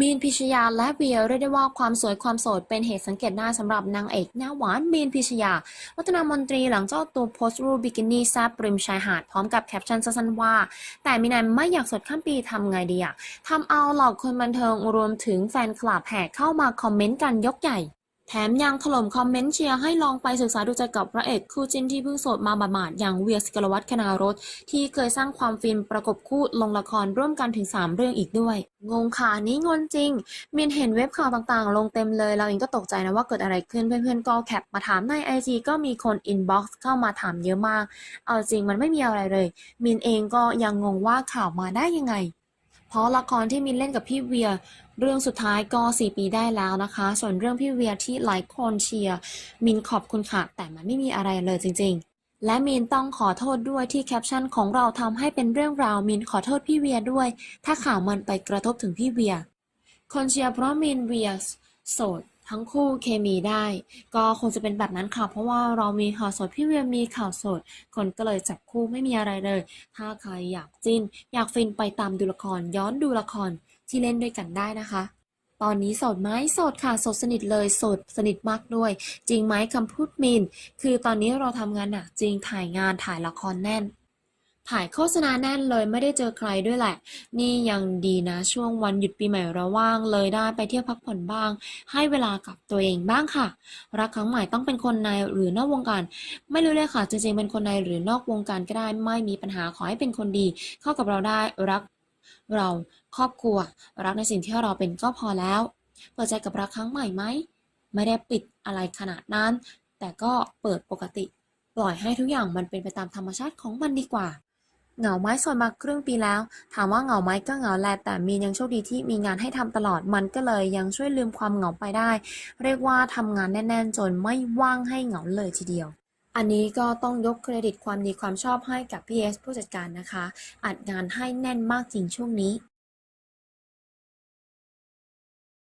มีนพิชยาและเวียเรียกได้ว่าความสวยความโสดเป็นเหตุสังเกตได้สำหรับนางเอกหน้าหวานมีนพิชยา วัฒนามนตรีหลังเจ้าตัวโพสต์รูปบิกินี่แซบริมชายหาดพร้อมกับแคปชั่นสั้นๆว่า แต่มีนายไม่อยากสดข้ามปีทำไงดีอะทำเอาเหล่าคนบันเทิงรวมถึงแฟนคลับแห่เข้ามาคอมเมนต์กันยกใหญ่ แถมยังถล่มคอมเมนต์เชียร์ให้ลองไปศึกษาดูใจกับพระเอกคู่จิ้นที่เพิ่งโสดมาบาดๆอย่างเวียสกลวัฒน์คณารสที่เคยสร้างความฟินประกบคู่ลงละครร่วมกันถึง 3 เรื่องอีกด้วย งงค่ะนี้งงจริงมินเห็นเว็บข่าวต่างๆ ลงเต็มเลย เราเองก็ตกใจนะว่าเกิดอะไรขึ้นเพื่อนๆก็แคปมาถามในไอจีก็มีคนอินบ็อกซ์เข้ามาถามเยอะมาก เอาจริงมันไม่มีอะไรเลย มินเองก็ยังงงว่าข่าวมาได้ยังไง เพราะละครที่มินเล่นกับพี่เวีย เรื่องสุดท้ายก็ 4 ปีได้แล้วนะคะ ส่วนเรื่องพี่เวียที่หลายคนเชียร์มินขอบคุณค่ะ แต่มันไม่มีอะไรเลยจริง ๆและมินต้องขอโทษด้วยที่แคปชั่นของเราทำให้เป็นเรื่องราวมินขอโทษพี่เวียด้วย ถ้าข่าวมันไปกระทบถึงพี่เวีย คนเชียร์เพราะมินเวียโสด ทั้งคู่เคมีได้ ก็คงจะเป็นแบบนั้นค่ะ เพราะว่าเรามีข่าวสดพี่เวียมีข่าวสด คนก็เลยจับคู่ไม่มีอะไรเลย ถ้าใครอยากจิ้น อยากฟินไปตามดูละครย้อนดูละครที่เล่นด้วยกันได้นะคะตอนนี้โสดไหมโสดค่ะโสดสนิทเลยโสดสนิทมากด้วย จริงไหมคำพูดมิน คือตอนนี้เราทำงานหนักจริงถ่ายงานถ่ายละครแน่น ถ่ายโฆษณาแน่นเลยไม่ได้เจอใครด้วยแหละ นี่ยังดีนะ ช่วงวันหยุดปีใหม่เราว่างเลยได้ไปเที่ยวพักผ่อนบ้าง ให้เวลากับตัวเองบ้างค่ะ รักครั้งใหม่ต้องเป็นคนในหรือนอกวงการ ไม่รู้เลยค่ะ จริงๆเป็นคนในหรือนอกวงการก็ได้ไม่มีปัญหาขอให้เป็นคนดี เข้ากับเราได้รักเราครอบครัว รักในสิ่งที่เราเป็นก็พอแล้วเปิดใจกับรักครั้งใหม่ไหมไม่ได้ปิดอะไรขนาดนั้น แต่ก็เปิดปกติ ปล่อยให้ทุกอย่างมันเป็นไปตามธรรมชาติของมันดีกว่า เหงาไม้สดมาครึ่งปีแล้ว ถามว่าเหงาไหมก็เหงาแหละแต่มีนยังโชคดีที่มีงานให้ทำตลอดมันก็เลยยังช่วยลืมความเหงาไปได้ เรียกว่าทำงานแน่นๆ จนไม่ว่างให้เหงาเลยทีเดียว อันนี้ก็ต้องยกเครดิตความดีความชอบให้กับพี่เอสผู้จัดการนะคะ อัดงานให้แน่นมากจริงช่วงนี้